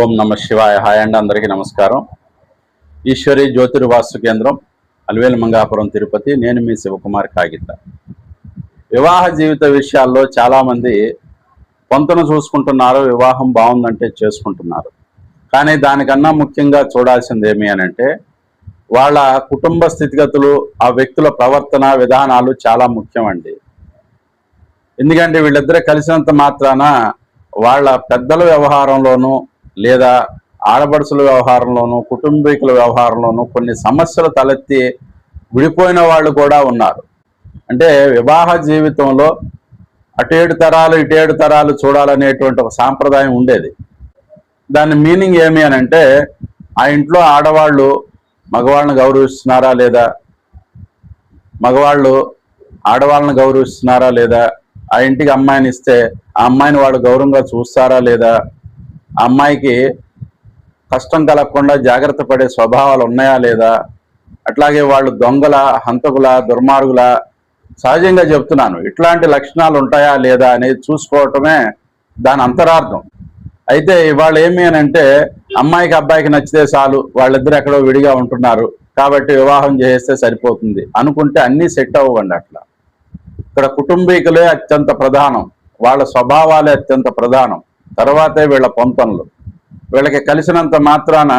ఓం నమ శివాయ. హాయ్ అండి అందరికీ నమస్కారం. ఈశ్వరి జ్యోతిర్వాస్తు కేంద్రం అలివేలు మంగాపురం తిరుపతి. నేను మీ శివకుమార్ కాగిత. వివాహ జీవిత విషయాల్లో చాలామంది పొంతను చూసుకుంటున్నారు వివాహం బాగుందంటే చేసుకుంటున్నారు. కానీ దానికన్నా ముఖ్యంగా చూడాల్సింది ఏమి అని అంటే వాళ్ళ కుటుంబ స్థితిగతులు ఆ వ్యక్తుల ప్రవర్తన విధానాలు చాలా ముఖ్యమండి. ఎందుకంటే వీళ్ళిద్దరే కలిసినంత మాత్రాన వాళ్ళ పెద్దల వ్యవహారంలోనూ లేదా ఆడబడుసుల వ్యవహారంలోనూ కుటుంబీకుల వ్యవహారంలోనూ కొన్ని సమస్యలు తలెత్తి విడిపోయిన వాళ్ళు కూడా ఉన్నారు. అంటే వివాహ జీవితంలో అటేడు తరాలు ఇటేడు తరాలు చూడాలనేటువంటి ఒక సాంప్రదాయం ఉండేది. దాని మీనింగ్ ఏమి అని అంటే ఆ ఇంట్లో ఆడవాళ్ళు మగవాళ్ళని గౌరవిస్తున్నారా లేదా? మగవాళ్ళు ఆడవాళ్ళని గౌరవిస్తున్నారా లేదా? ఆ ఇంటికి అమ్మాయిని ఇస్తే ఆ అమ్మాయిని వాళ్ళు గౌరవంగా చూస్తారా లేదా? అమ్మాయికి కష్టం కలగకుండా జాగ్రత్త పడే స్వభావాలు ఉన్నాయా లేదా? అట్లాగే వాళ్ళు దొంగల హంతకుల దుర్మార్గుల సహజంగా చెప్తున్నాను ఇట్లాంటి లక్షణాలు ఉంటాయా లేదా అనేది చూసుకోవటమే దాని అంతరార్థం. అయితే ఇవాళ ఏమి అని అంటే అమ్మాయికి అబ్బాయికి నచ్చితే చాలు వాళ్ళిద్దరు ఎక్కడో విడిగా ఉంటున్నారు కాబట్టి వివాహం చేస్తే సరిపోతుంది అనుకుంటే అన్నీ సెట్ అవ్వండి అట్లా. ఇక్కడ కుటుంబీకులే అత్యంత ప్రధానం వాళ్ళ స్వభావాలే అత్యంత ప్రధానం. తర్వాతే వీళ్ళ పొంతనలు. వీళ్ళకి కలిసినంత మాత్రాన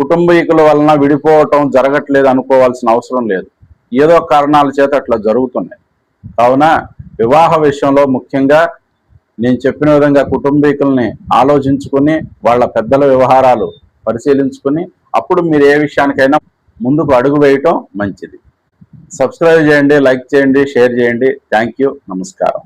కుటుంబీకుల వలన విడిపోవటం జరగట్లేదు అనుకోవాల్సిన అవసరం లేదు. ఏదో కారణాల చేత అట్లా జరుగుతున్నాయి. కావున వివాహ విషయంలో ముఖ్యంగా నేను చెప్పిన విధంగా కుటుంబీకుల్ని ఆలోచించుకుని వాళ్ళ పెద్దల వ్యవహారాలు పరిశీలించుకుని అప్పుడు మీరు ఏ విషయానికైనా ముందుకు అడుగు వేయటం మంచిది. సబ్స్క్రైబ్ చేయండి లైక్ చేయండి షేర్ చేయండి. Thank you. నమస్కారం.